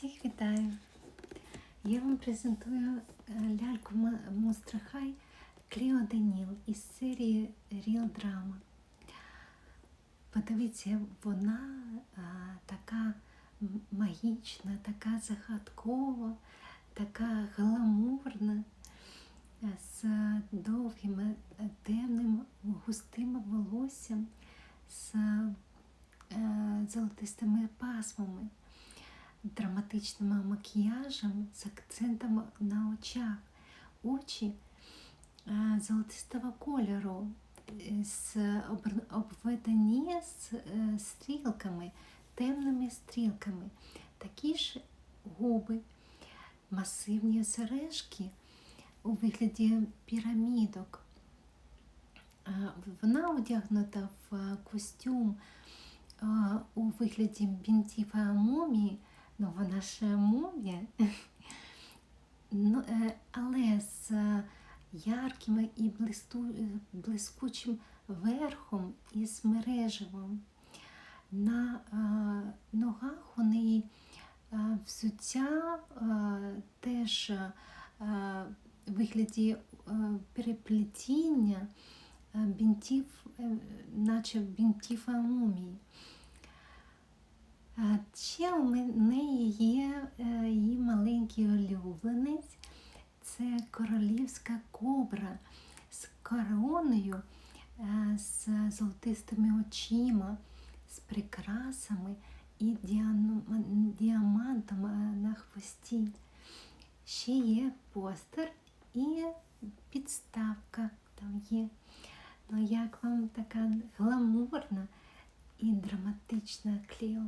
Всіх вітаю! Я вам презентую е, ляльку Мустрахай Кліо Деніл із серії Real Drama. Подивіться, вона а, така магічна, така загадкова, така гламурна, е, з довгим е, темним густим волоссям, з е, золотистими пасмами драматичним макіяжем з акцентом на очах. Очі е, золотистого кольору, е, з обведені з е, стрілками, темними стрілками. Такі ж губи, масивні сережки у вигляді пірамідок. Вона одягнута в костюм у вигляді бінтів мумії, ну вона ж мумія, ну, е, але з е, ярким і блисту, е, блискучим верхом і з мереживом. На ногах у неї взуття теж вигляді переплетіння бінтів, наче бінтів мумії. Ще у неї є е, її маленький улюбленець. Це королівська кобра з короною, е, з золотистими очима, з прикрасами і діамантом е, на хвості. Ще є постер і підставка там є. Ну як вам така гламурна і драматична Кліо?